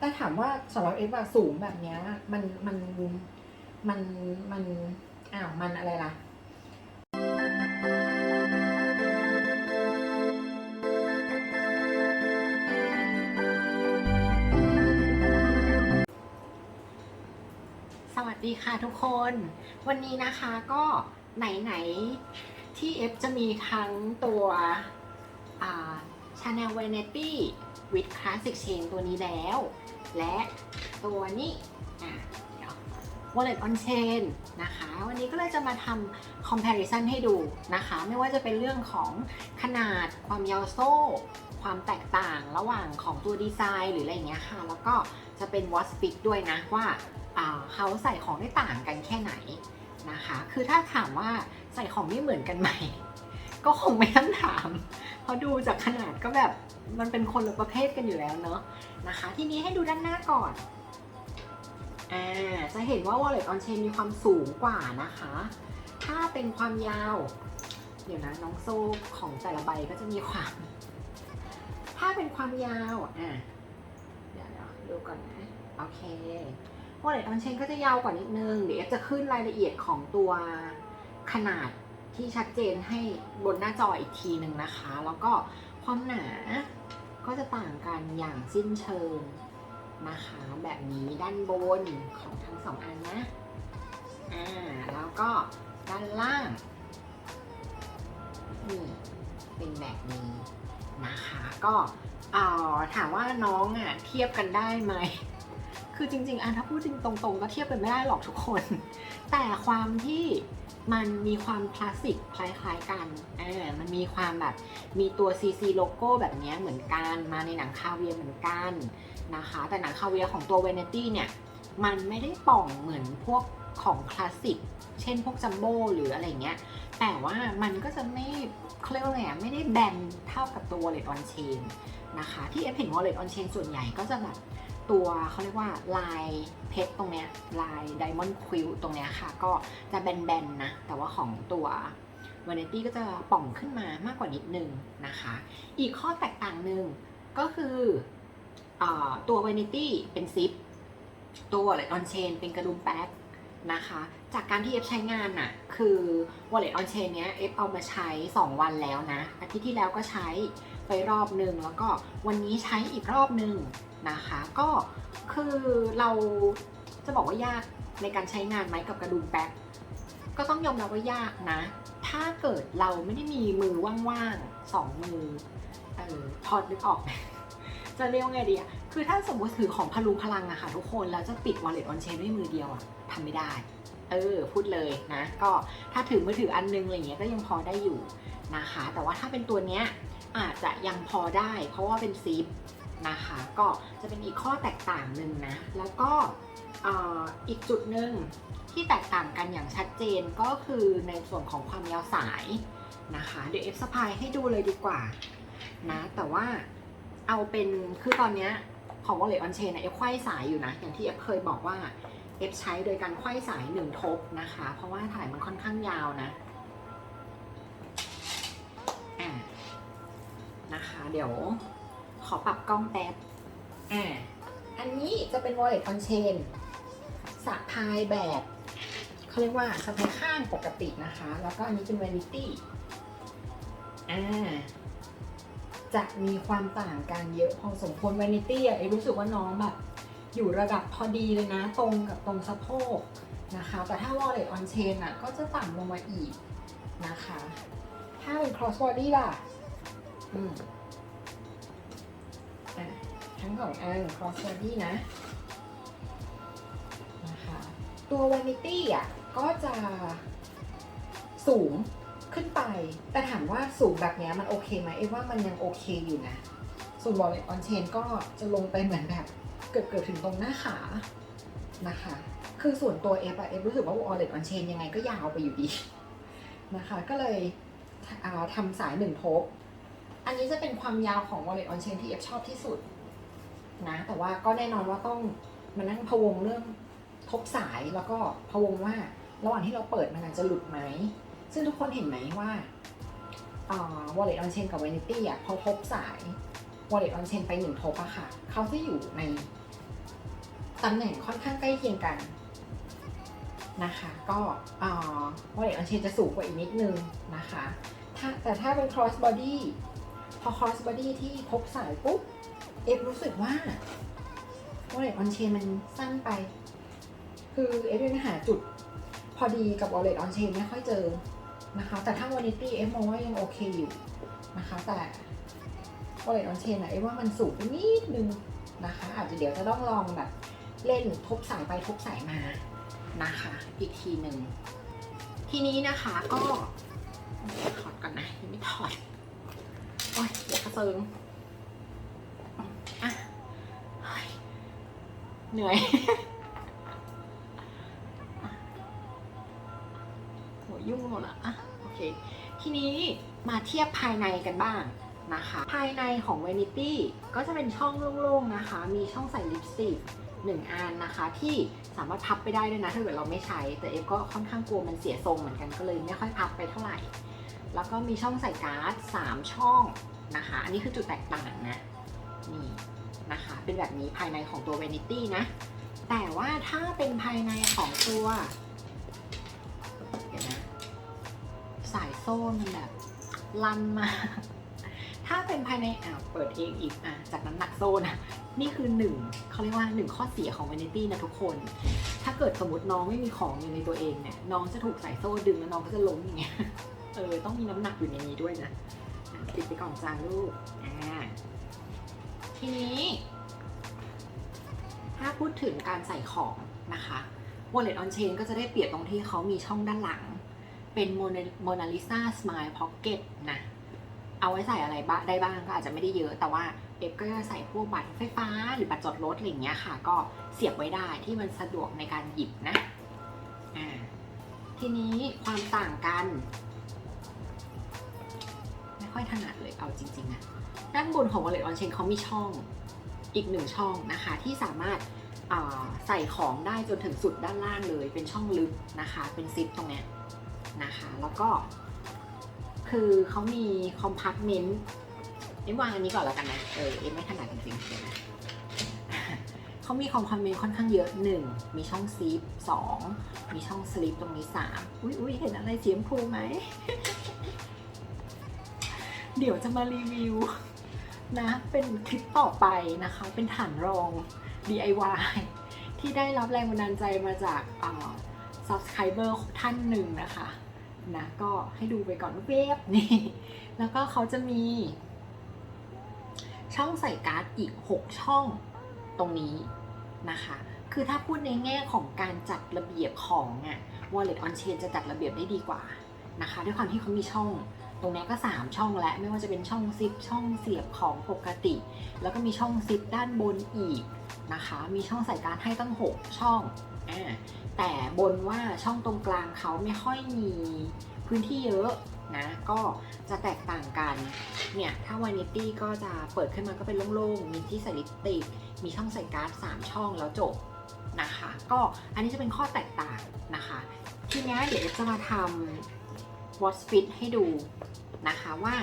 แต่ถามว่าสำหรับเอฟสูงแบบเนี้ย มันมันมันมันอ้าวมันอะไรล่ะสวัสดีค่ะทุกคน วันนี้นะคะก็ไหนๆที่เอฟจะมีทั้งตัวอ่า Chanel Vanity with Classic Chain ตัวนี้แล้ว และตัวนี้อะเดี๋ยว Wallet on Chain นะคะ วันนี้ก็เลยจะมาทำ comparison ให้ดูนะคะ ไม่ว่าจะเป็นเรื่องของขนาดความยาวโซ่ ความแตกต่างระหว่างของตัวดีไซน์หรืออะไรอย่างเงี้ยค่ะ แล้วก็จะเป็น watch fit ด้วยนะว่าเขาใส่ของได้ต่างกันแค่ไหนนะคะ คือถ้าถามว่าใส่ของไม่เหมือนกันไหม ก็คงไม่ต้องถาม เพราะดูจากขนาดก็แบบมันเป็นคนละประเภทกันอยู่แล้วเนอะนะคะ ทีนี้ให้ดูด้านหน้าก่อนอ่าจะเห็นว่า wallet on chain มีความสูงกว่านะคะ ถ้าเป็นความยาว เดี๋ยวนะน้องโซ่ของแต่ละใบก็จะมีความ ถ้าเป็นความยาวอะเดี๋ยวเดี๋ยวดูก่อนนะโอเค wallet on chain ก็จะยาวกว่านิดนึง เดี๋ยวจะขึ้นรายละเอียดของตัวขนาด ที่ชัดเจนให้บนหน้าจออีกทีหนึ่งนะคะ แล้วก็ความหนาก็จะต่างกันอย่างสิ้นเชิงนะคะ แบบนี้ด้านบนของทั้งสองอันนะอ่าแล้วก็ด้านล่างนี่เป็นแบบนี้นะคะ ก็เอ่อถามว่าน้องอะเทียบกันได้ไหมคือจริงๆอันถ้าพูดจริงตรงๆ ก็เทียบกันไม่ได้หรอกทุกคน แต่ความที่ มันมีความคลาสสิกคล้ายๆกันเออมันมีความแบบมีตัว CC โลโก้แบบนี้เหมือนกันมาในหนังคาเวียเหมือนกันนะคะ แต่หนังคาเวียของตัวเวเนตี้เนี่ยมันไม่ได้ป่องเหมือนพวกของคลาสสิกเช่นพวกจัมโบ้หรืออะไรเงี้ย แต่ว่ามันก็จะไม่เขาเรียกว่าไงไม่ได้แบนเท่ากับตัว wallet on chain นะคะ ที่เอฟเห็น wallet on chain ส่วนใหญ่ก็จะแบบ ตัวเขาเรียกว่าลายเพชรตรงเนี้ยลาย diamond quill ตรงเนี้ยค่ะ ก็จะแบนๆนะ แต่ว่าของตัว vanity ก็จะป่องขึ้นมามากกว่านิดนึงนะคะ อีกข้อแตกต่างหนึ่งก็คืออตัว vanity เป็นซิป ตัว wallet on chain เป็นกระดุมแป๊กนะคะ จากการที่เอฟใช้งานน่ะ คือ wallet on chain เนี้ยเอฟเอามาใช้ 2 วันแล้วนะ อาทิตย์ที่แล้วก็ใช้ไปรอบหนึ่งแล้วก็วันนี้ใช้อีกรอบหนึ่ง นะคะก็คือเราจะบอกว่ายากในการใช้งานไหมกับกระดุมแป๊กก็ต้องยอมรับว่ายากนะ ถ้าเกิดเราไม่ได้มีมือว่างๆสองมือเออพอนึกออกไหมจะเรียกว่าไงดีอะคือถ้าสมมติถือของพลุงพลังอะค่ะทุกคนแล้วจะปิด wallet on chain ด้วยมือเดียวอะทำไม่ได้ เออ พูดเลยนะ ก็ถ้าถือมือถืออันนึงอะไรเงี้ยก็ยังพอได้อยู่นะคะ แต่ว่าถ้าเป็นตัวเนี้ยอาจจะยังพอได้ เพราะว่าเป็นซิป นะคะ ก็จะเป็นอีกข้อแตกต่างหนึ่งนะ แล้วก็อีกจุดหนึ่งที่แตกต่างกันอย่างชัดเจนก็คือในส่วนของความยาวสายนะคะ เดี๋ยวเอฟสพายให้ดูเลยดีกว่านะแต่ว่าเอาเป็นคือตอนนี้ของ Wallet on Chain นเอฟไขว้สายอยู่นะ อย่างที่เอฟเคยบอกว่าเอฟใช้โดยการไขว้สายหนึ่งทบนะคะ เพราะว่าถ่ายมันค่อนข้างยาวนะอ่านะคะ เดี๋ยว ขอปรับกล้องแป๊บอ่าอันนี้จะเป็น wallet on chain สะพายแบบเขาเรียกว่าสะพายข้างปกตินะคะ แล้วก็อันนี้เป็น vanity อ่าจะมีความต่างกันเยอะพอสมควร vanity อะเอรู้สึกว่าน้องแบบ อยู่ระดับพอดีเลยนะ ตรงกับตรงสะโพกนะคะ แต่ถ้า wallet on chain อะก็จะต่ำลงมาอีกนะคะ ถ้าเป็น cross body ล่ะ อืมอะ ทั้งสองอัน cross body นะนะคะตัว vanity อะก็จะสูงขึ้นไป แต่ถามว่าสูงแบบนี้มันโอเคไหมเอว่ามันยังโอเคอยู่นะ ส่วน wallet on chain ก็จะลงไปเหมือนแบบเกือบเกือบถึงตรงหน้าขานะคะ คือส่วนตัวเอฟอะเอฟรู้สึกว่า wallet on chain ยังไงก็ยาวไปอยู่ดีนะคะ ก็เลยอ่าทำสายหนึ่งทบ อันนี้จะเป็นความยาวของ wallet on chain ที่เอฟชอบที่สุด นะ แต่ว่าก็แน่นอนว่าต้องมานั่งพะวงเรื่องทบสายแล้วก็พะวงว่าระหว่างที่เราเปิดมันอาจจะหลุดไหม ซึ่งทุกคนเห็นไหมว่าอ่า wallet on chain กับ vanity อะพอทบสาย wallet on chain ไปหนึ่งทบอะค่ะ เขาจะอยู่ในตำแหน่งค่อนข้างใกล้เคียงกันนะคะ ก็วอลเลตออนเชนจะสูงกว่าอีกนิดนึงนะคะถ้าแต่ถ้าเป็น cross body พอ cross body ที่พบสายปุ๊บ อฟรู้สึกว่าวอลเล็ตออนเชนมันสั้นไป คือเอฟยังหาจุดพอดีกับวอลเล็ตออนเชนไม่ค่อยเจอนะคะ แต่ถ้าวอนิตี้เอฟมองว่ายังโอเคอยู่นะคะ แต่วอลเล็ตออนเชนอะเอฟว่ามันสูงไปนิดนึงนะคะ อาจจะเดี๋ยวจะต้องลองแบบ เล่นทบสายไปทบสายมานะคะ อีกทีหนึ่ง ทีนี้นะคะก็ถอดก่อนนะยังไม่ถอด โอ้ยเดี๋ยวกระเซิง อะเฮ้ย เหนื่อยหัวยุ่งหมดละอะโอเค ทีนี้มาเทียบภายในกันบ้างนะคะ ภายในของ Vanity ก็จะเป็นช่องโล่งๆนะคะ มีช่องใส่ลิปสติกหนึ่งอันนะคะ ที่สามารถพับไปได้ด้วยนะ ถ้าเกิดเราไม่ใช้ แต่เอฟก็ค่อนข้างกลัวมันเสียทรงเหมือนกันก็เลยไม่ค่อยพับไปเท่าไหร่ แล้วก็มีช่องใส่การ์ด3ช่องนะคะ อันนี้คือจุดแตกต่างนะ นี่ นะคะ เป็นแบบนี้ภายในของตัว Vanity นะ แต่ว่าถ้าเป็นภายในของตัวเดี๋ยวนะ สายโซ่มันแบบลันมา ถ้าเป็นภายในอ่าเปิดเองอีกอะจากน้ำหนักโซ่นะนี่คือหนึ่งเขาเรียกว่าหนึ่งข้อเสียของ Vanity นะทุกคน ถ้าเกิดสมมติน้องไม่มีของอยู่ในตัวเองเนี่ยน้องจะถูกสายโซ่ดึงแล้วน้องก็จะล้มอย่างเงี้ยเออต้องมีน้ำหนักอยู่ในนี้ด้วยนะอะติดไปก่อนจ้าลูกอ่า ทีนี้ ถ้าพูดถึงการใส่ของนะคะ Wallet on Chain ก็จะได้เปรียบตรงที่เขามีช่องด้านหลัง เป็น Mona Lisa Smile Pocket นะ เอาไว้ใส่อะไรบ้างได้บ้างก็อาจจะไม่ได้เยอะแต่ว่าเอฟก็จะใส่พวกบัตรไฟฟ้า หรือบัตรจอดรถอะไรอย่างเงี้ยค่ะ ก็เสียบไว้ได้ที่มันสะดวกในการหยิบนะ ทีนี้ความต่างกัน ค่อยถนัดเลยเอาจริงๆอะด้านบนของ Wallet on Chain เขามีช่องอีกหนึ่งช่องนะคะ ที่สามารถใส่ของได้จนถึงสุดด้านล่างเลยเป็นช่องลึกนะคะ เป็นซิปตรงเนี้ยนะคะ แล้วก็ คือเขามีคอมพาร์ตเมนต์เอ็มวางอันนี้ก่อนแล้วกันนะเออเอ็มไม่ถนัดจริงๆเดี๋ยนะเขามีคอมพาร์ตเมนต์ค่อนข้างเยอะหนึ่งมีช่องซีฟสองมีช่องสลิปตรงนี้สามอุ้ยอุ้ยเห็นอะไรเสียมพูไหม เดี๋ยวจะมารีวิวนะเป็นคลิปต่อไปนะคะ เป็นฐานรอง DIY ที่ได้รับแรงบันดาลใจมาจากอ่า subscriber ท่านหนึ่งนะคะนะก็ให้ดูไปก่อนเว็บนี่แล้วก็เขาจะมี ช่องใส่การ์ดอีก 6 ช่องตรงนี้นะคะ คือถ้าพูดในแง่ของการจัดระเบียบของอะ Wallet on Chain จะจัดระเบียบได้ดีกว่านะคะ ด้วยความที่เขามีช่อง ตรงนี้ก็ 3 ช่องแล้วไม่ว่าจะเป็นช่องซิปช่องเสียบของปกติ แล้วก็มีช่องซิปด้านบนอีกนะคะ มีช่องใส่การ์ดให้ตั้ง 6 ช่องอแต่บนว่าช่องตรงกลางเขาไม่ค่อยมีพื้นที่เยอะนะก็จะแตกต่างกันเนี่ยถ้าวานิตี้ก็จะเปิดขึ้นมาก็เป็นโล่งๆ มีที่ใส่ลิปสติก มีช่องใส่การ์ด 3 ช่องแล้วจบนะคะ ก็อันนี้จะเป็นข้อแตกต่างนะคะ ทีนี้เดี๋ยวจะมาทำ watch fit ให้ดูนะคะว่า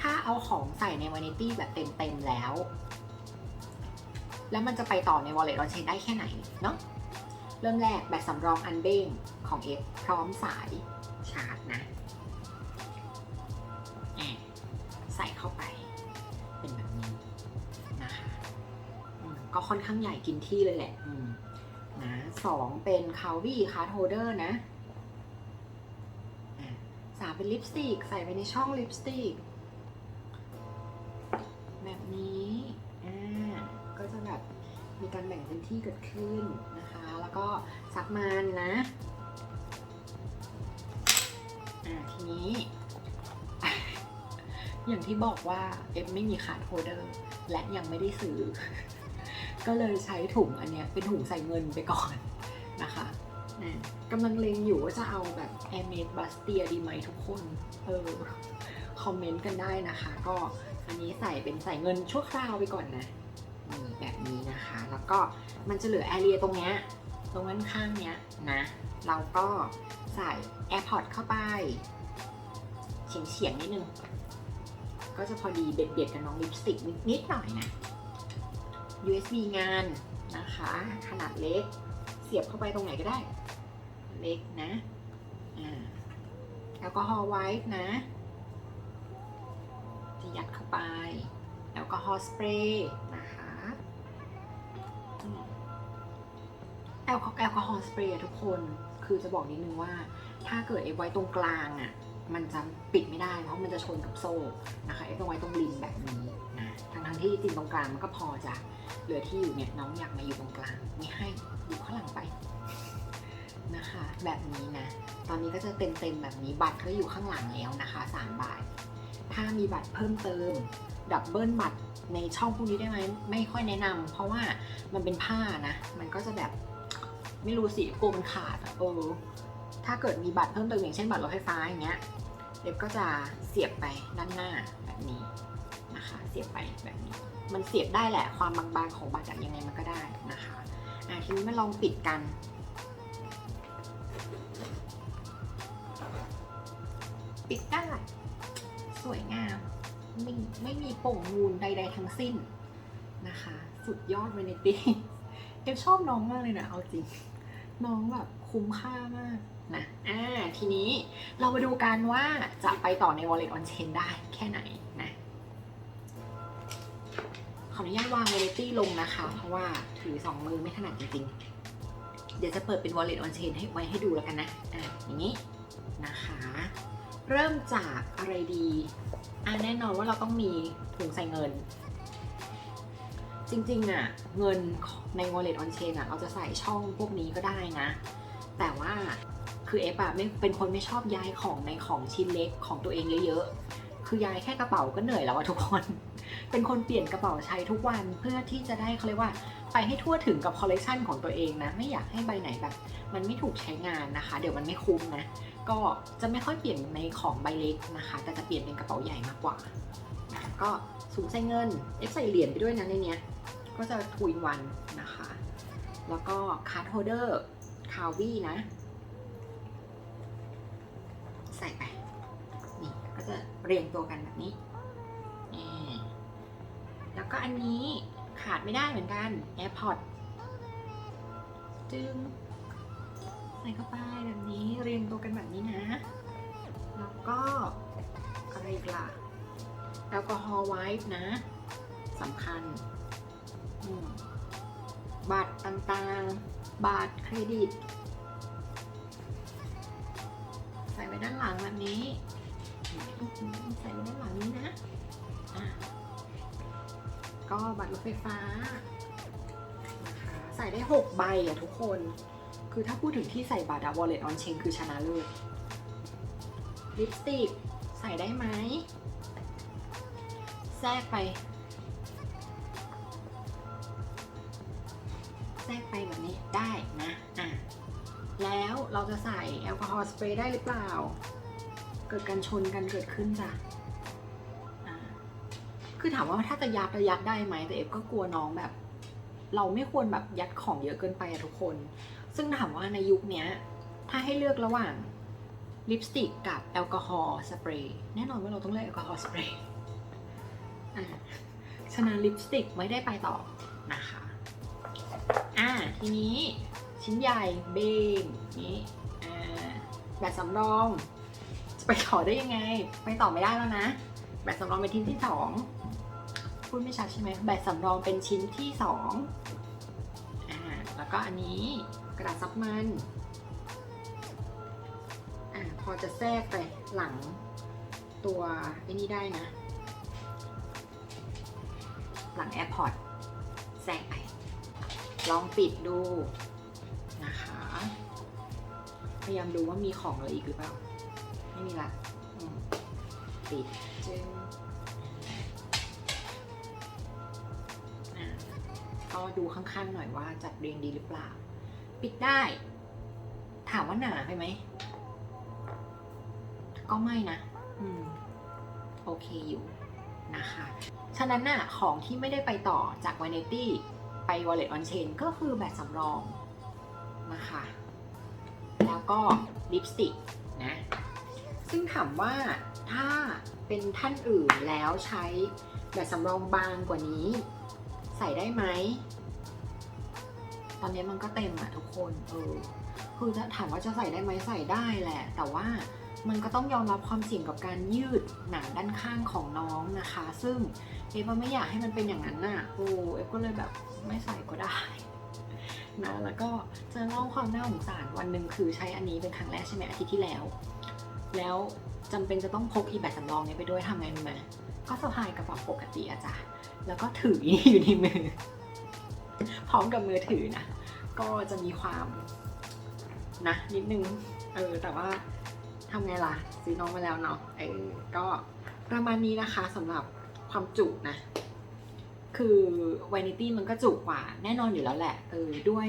ถ้าเอาของใส่ในวานิตี้แบบเต็ม ๆ แล้ว แล้วมันจะไปต่อใน wallet on chain ได้แค่ไหนเนาะเริ่มแรกแบตสำรองอันเบ้งของ F พร้อมสายชาร์จนะใส่เข้าไปเป็นแบบนี้นะคะก็ค่อนข้างใหญ่กินที่เลยแหละนะสองเป็นคาวีคาร์ดโฮเดอร์นะ เป็นลิปสติกใส่ไปในช่องลิปสติกแบบนี้อ่าก็จะแบบมีการแบ่งพื้นที่เกิดขึ้นนะคะ แล้วก็ซักมันนะอ่าทีนี้ อย่างที่บอกว่าเอฟไม่มีคาร์ดโฮเดอร์ และยังไม่ได้ซื้อ ก็เลยใช้ถุงอันเนี้ยเป็นถุงใส่เงินไปก่อนนะคะ อ่ากำลังเลงอยู่ว่าจะเอาแบบ a i r m a d e Bastia ดีไหมทุกคน เออ คอมเมนต์กันได้นะคะ ก็อันนี้ใส่เป็นใส่เงินชั่วคราวไปก่อนนะนี่แบบนี้นะคะ แล้วก็มันจะเหลือแอเรียตรงเนี้ย ตรงด้านข้างเนี้ยนะ เราก็ใส่ AirPod เข้าไป เฉียงเฉียงๆนิดนึง ก็จะพอดีเบียดเบียดๆกับน้องลิปสติกนิดๆหน่อยนะ USB งานนะคะ ขนาดเล็ก เสียบเข้าไปตรงไหนก็ได้ เล็กนะแอลกอฮอล์ไว้นะ จะยัดเข้าไปแอลกอฮอล์สเปรย์นะคะอืมแอลกอแอลกอฮอล์สเปรย์ทุกคนคือจะบอกนิดนึงว่า ถ้าเกิดเอฟไว้ตรงกลางอะมันจะปิดไม่ได้เพราะมันจะชนกับโซ่นะคะเอฟต้องไว้ตรงริมแบบนี้นะทั้งทั้งที่จริงตรงกลางมันก็พอจะเหลือที่อยู่เนี่ยน้องอยากมาอยู่ตรงกลางไม่ให้อยู่ข้างหลังไป นะคะ แบบนี้นะ ตอนนี้ก็จะเต็มเต็มๆแบบนี้บัตรก็อยู่ข้างหลังแล้วนะคะ3บาท ถ้ามีบัตรเพิ่มเติมดับเบิลบัตรในช่องพวกนี้ได้ไหมไม่ค่อยแนะนำเพราะว่ามันเป็นผ้านะ มันก็จะแบบไม่รู้สิกลัวมันขาดเออถ้าเกิดมีบัตรเพิ่มเติมอย่างเช่นบัตรรถไฟฟ้าอย่างเงี้ยเล็บก็จะเสียบไปด้านหน้าแบบนี้นะคะ เสียบไปแบบนี้ มันเสียบได้แหละความบางๆของบัตรอะยังไงมันก็ได้นะคะอะทีนี้มาลองปิดกัน ปิดได้ สวยงามไม่ไม่มีโป่งมูลใด ๆ ทั้งสิ้นนะคะ สุดยอดเวเนตี้เอฟชอบน้องมากเลยนะเอาจริง น้องแบบคุ้มค่ามากนะอ่าทีนี้เรามาดูกันว่าจะไปต่อใน Wallet on Chain ได้แค่ไหนนะขออนุญาตวาง Wallet ลงนะคะ เพราะว่าถือสองมือไม่ถนัดจริงๆ เดี๋ยวจะเปิดเป็น Wallet on Chain ให้ไว้ให้ดูแล้วกันนะอ่าอย่างนี้นะคะ เริ่มจากอะไรดีอ่าแน่นอนว่าเราต้องมีถุงใส่เงิน จริงๆอะเงินใน wallet on chain อะเราจะใส่ช่องพวกนี้ก็ได้นะ แต่ว่าคือเอฟอะไม่เป็นคนไม่ชอบย้ายของในของชิ้นเล็กของตัวเองเยอะๆ คือย้ายแค่กระเป๋าก็เหนื่อยแล้วอะทุกคน เป็นคนเปลี่ยนกระเป๋าใช้ทุกวันเพื่อที่จะได้เขาเรียกว่า ไปให้ทั่วถึงกับคอลเลกชันของตัวเองนะ ไม่อยากให้ใบไหนแบบ มันไม่ถูกใช้งานนะคะ เดี๋ยวมันไม่คุ้มนะ ก็จะไม่ค่อยเปลี่ยนในของใบเล็กนะคะ แต่จะเปลี่ยนเป็นกระเป๋าใหญ่มากกว่า ก็สูงใส่เงิน เอฟใส่เหรียญไปด้วยนะในเนี้ย ก็จะทูอินวันนะคะ แล้วก็คาร์ดโฮเดอร์คาวี่นะ ใส่ไป นี่ก็จะเรียงตัวกันแบบนี้นแล้วก็อันนี้ขาดไม่ได้เหมือนกัน AirPod จึง ส่เข้าไปแบบนี้เรียงตัวกันแบบนี้นะ แล้วก็อะไรอีกล่ะแอลกอฮอล์ไวท์นะสำคัญ บัตรต่างๆ บัตรเครดิต ใส่ไว้ด้านหลังแบบนี้ ใส่ไว้ด้านหลังนี้นะะก็บัตรรถไฟฟ้านะคะใส่ได้ 6 ใบอะทุกคน คือถ้าพูดถึงที่ใส่บัตรอะ wallet on chain คือชนะเลิศลิปสติกใส่ได้ไหมแทรกไป แทรกไปแบบนี้ได้นะอะแล้วเราจะใส่แอลกอฮอล์สเปรย์ได้หรือเปล่า เกิดการชนกันเกิดขึ้นจ้ะอะคือถามว่าถ้าจะยัดจะยัดได้ไหมแต่เอฟก็กลัวน้องแบบ เราไม่ควรแบบยัดของเยอะเกินไปอะทุกคน ซึ่งถามว่าในยุคนี้ถ้าให้เลือกระหว่างลิปสติกกับแอลกอฮอล์สเปรย์แน่นอนว่าเราต้องเลือกแอลกอฮอล์สเปรย์อะฉะนั้นลิปสติกไม่ได้ไปต่อนะคะอ่าทีนี้ชิ้นใหญ่เบงนี้อ่าแบบสำรองจะไปต่อได้ยังไง ไปต่อไม่ได้แล้วนะ แบบสำรองเป็นชิ้นที่สองพูดไม่ชัดใช่ไหมแบบสำรองเป็นชิ้นที่สองอ่าแล้วก็อันนี้ กระดาษซับมันอ่าพอจะแทรกไปหลังตัวไอ้นี่ได้นะ หลัง AirPod แทรกไป ลองปิดดูนะคะ พยายามดูว่ามีของอะไรอีกหรือเปล่า ไม่มีละปิดจึงอะก็ดูข้างๆหน่อยว่าจัดเรียงดีหรือเปล่า ปิดได้ ถามว่าหนาไปไหม ก็ไม่นะ อืม โอเคอยู่นะคะ ฉะนั้นน่ะ ของที่ไม่ได้ไปต่อจาก Vanity ไป Wallet on Chain ก็คือแบบสำรองนะคะ แล้วก็ลิปสติกนะ ซึ่งถามว่าถ้าเป็นท่านอื่นแล้วใช้แบบสำรองบางกว่านี้ ใส่ได้ไหม ตอนนี้มันก็เต็มอะทุกคนเออคือจะถามว่าจะใส่ได้ไหมใส่ได้แหละ แต่ว่ามันก็ต้องยอมรับความเสี่ยงกับการยืดหนังด้านข้างของน้องนะคะ ซึ่งเอฟไม่อยากให้มันเป็นอย่างนั้นน่ะโอ้เอฟก็เลยแบบไม่ใส่ก็ได้นะแล้วก็จะเล่าความน่าสงสารวันหนึ่งคือใช้อันนี้เป็นครั้งแรกใช่ไหมอาทิตย์ที่แล้ว แล้วจำเป็นจะต้องพกอีแบตสำรองเนี้ไปด้วยทำไงรู้ไหมก็สะพายกระเป๋าปกติอะจ้ะแล้วก็ถือนี่อยู่ในมือ พร้อมกับมือถือนะ ก็จะมีความนะนิดนึง เออ แต่ว่าทำไงล่ะซื้อน้องมาแล้วเนาะเออก็ประมาณนี้นะคะสำหรับความจุนะ คือ Vanity มันก็จุกว่าแน่นอนอยู่แล้วแหละ เออ ด้วย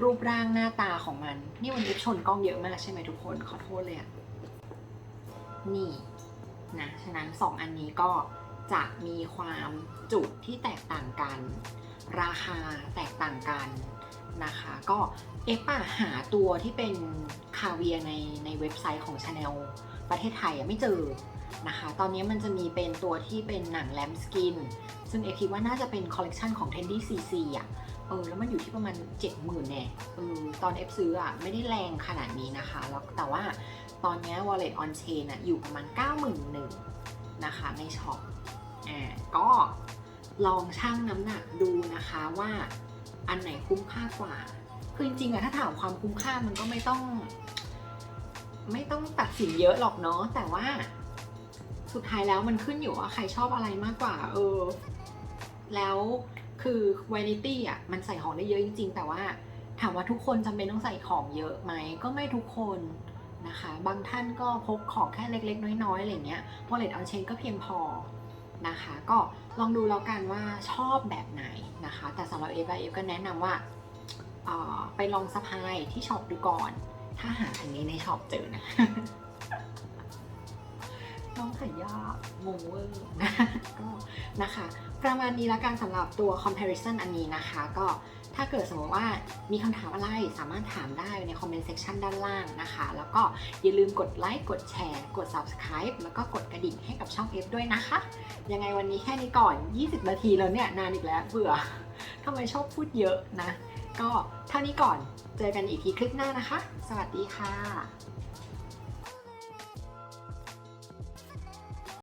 รูปร่างหน้าตาของมัน นี่วันนี้ชนกล้องเยอะมากใช่ไหมทุกคน ขอโทษเลยอะนี่นะ ฉะนั้น 2 อันนี้ก็จะมีความจุที่แตกต่างกัน ราคาแตกต่างกันนะคะ ก็เอฟอะหาตัวที่เป็นคาเวียในในเว็บไซต์ของ Chanel ประเทศไทยไม่เจอนะคะ ตอนนี้มันจะมีเป็นตัวที่เป็นหนังแลมสกิน ซึ่งเอคิดว่าน่าจะเป็นคอลเลกชันของ Trendy CC อะ เออ แล้วมันอยู่ที่ประมาณ 70,000แน่เออตอนเอฟซื้ออะ ไม่ได้แรงขนาดนี้นะคะ แล้วแต่ว่าตอนนี้ Wallet on Chain อะ อยู่ประมาณ 91,000นะคะในช็อป อ่า ก็ ลองชั่งน้ำหนักดูนะคะว่าอันไหนคุ้มค่ากว่า คือจริงๆอะถ้าถามความคุ้มค่ามันก็ไม่ต้อง ไม่ต้องตัดสินเยอะหรอกเนาะแต่ว่าสุดท้ายแล้วมันขึ้นอยู่ว่าใครชอบอะไรมากกว่า เออ แล้วคือ vanity อะมันใส่ของได้เยอะจริงๆ แต่ว่าถามว่าทุกคนจำเป็นต้องใส่ของเยอะไหมก็ไม่ทุกคนนะคะ บางท่านก็พกของแค่เล็กๆ น้อยๆอะไรเงี้ย wallet on chain ก็เพียงพอ นะคะ ก็ลองดูแล้วกันว่าชอบแบบไหนนะคะ แต่สำหรับเอฟเอฟก็แนะนำว่าไปลองสะพายที่ช็อปดูก่อน ถ้าหาอันนี้ในช็อปเจอนะน้องขายยากงงเวอร์นะก็นะคะ ประมาณนี้ละกันสำหรับตัว comparison อันนี้นะคะ ก็ ถ้าเกิดสมมติว่ามีคำถามอะไรสามารถถามได้ในคอมเมนต์เซ็กชันด้านล่างนะคะ แล้วก็อย่าลืมกดไลค์ กดแชร์ กด subscribe แล้วก็กดกระดิ่งให้กับช่องเอฟด้วยนะคะ ยังไงวันนี้แค่นี้ก่อน 20 นาทีแล้วเนี่ย นานอีกแล้วเบื่อทำไมชอบพูดเยอะนะ ก็เท่านี้ก่อน เจอกันอีกทีคลิปหน้านะคะ สวัสดีค่ะ